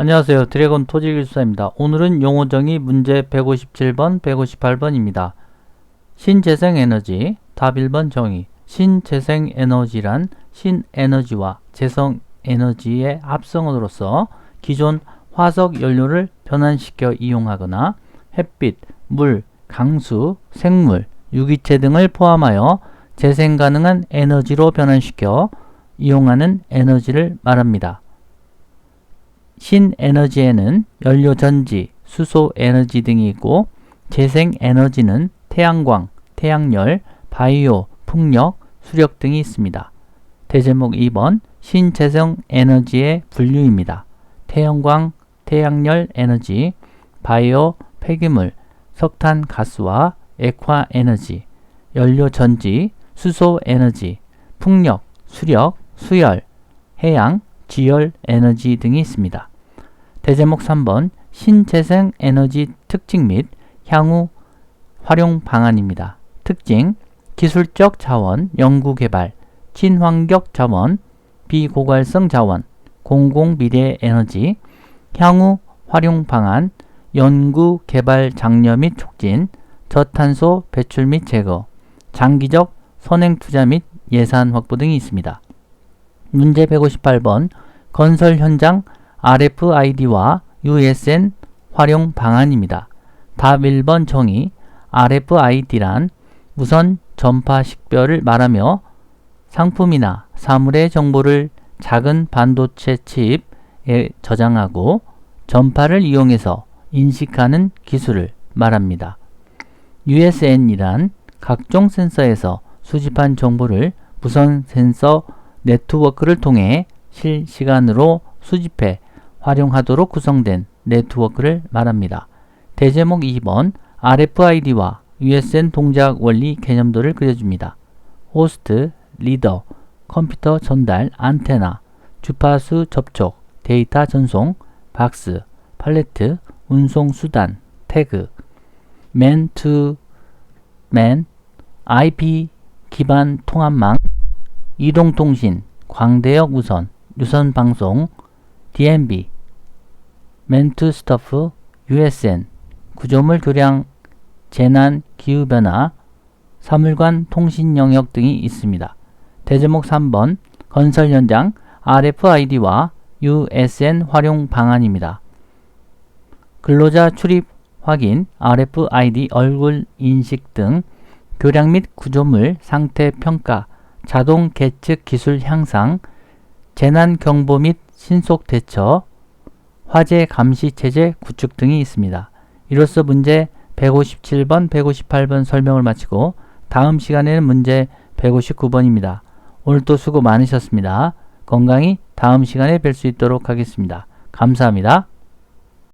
안녕하세요. 드래곤 토지기술사입니다. 오늘은 용어 정의 문제 157번, 158번입니다. 신재생에너지, 답 1번 정의. 신재생에너지란 신에너지와 재생에너지의 합성어로서 기존 화석 연료를 변환시켜 이용하거나 햇빛, 물, 강수, 생물, 유기체 등을 포함하여 재생 가능한 에너지로 변환시켜 이용하는 에너지를 말합니다. 신에너지에는 연료 전지, 수소 에너지 등이 있고 재생 에너지는 태양광, 태양열, 바이오, 풍력, 수력 등이 있습니다. 대제목 2번 신재생 에너지의 분류입니다. 태양광, 태양열 에너지, 바이오, 폐기물, 석탄 가스와 액화 에너지, 연료 전지, 수소 에너지, 풍력, 수력, 수열, 해양, 지열 에너지 등이 있습니다. 대제목 3번 신재생 에너지 특징 및 향후 활용 방안입니다. 특징 기술적 자원, 연구 개발, 친환경 자원, 비고갈성 자원, 공공 미래 에너지, 향후 활용 방안, 연구 개발 장려 및 촉진, 저탄소 배출 및 제거, 장기적 선행 투자 및 예산 확보 등이 있습니다. 문제 158번 건설 현장 RFID와 USN 활용 방안입니다. 답 1번 정의 RFID란 무선 전파 식별을 말하며 상품이나 사물의 정보를 작은 반도체 칩에 저장하고 전파를 이용해서 인식하는 기술을 말합니다. USN이란 각종 센서에서 수집한 정보를 무선 센서 네트워크를 통해 실시간으로 수집해 활용하도록 구성된 네트워크를 말합니다. 대제목 2번 RFID와 USN 동작 원리 개념도를 그려줍니다. 호스트, 리더, 컴퓨터 전달, 안테나, 주파수 접촉, 데이터 전송, 박스, 팔레트, 운송 수단, 태그, man IP 기반 통합망, 이동통신, 광대역 우선, 유선 방송, To stuff, USN, 구조물 교량, 재난, 기후변화, 사물관 통신 영역 등이 있습니다. 대제목 3번 건설 현장 RFID와 USN 활용 방안입니다. 근로자 출입 확인, RFID 얼굴 인식 등 교량 및 구조물 상태 평가, 자동 계측 기술 향상, 재난 경보 및 신속 대처, 화재 감시 체제 구축 등이 있습니다. 이로써 문제 157번, 158번 설명을 마치고 다음 시간에는 문제 159번입니다. 오늘도 수고 많으셨습니다. 건강히 다음 시간에 뵐 수 있도록 하겠습니다. 감사합니다.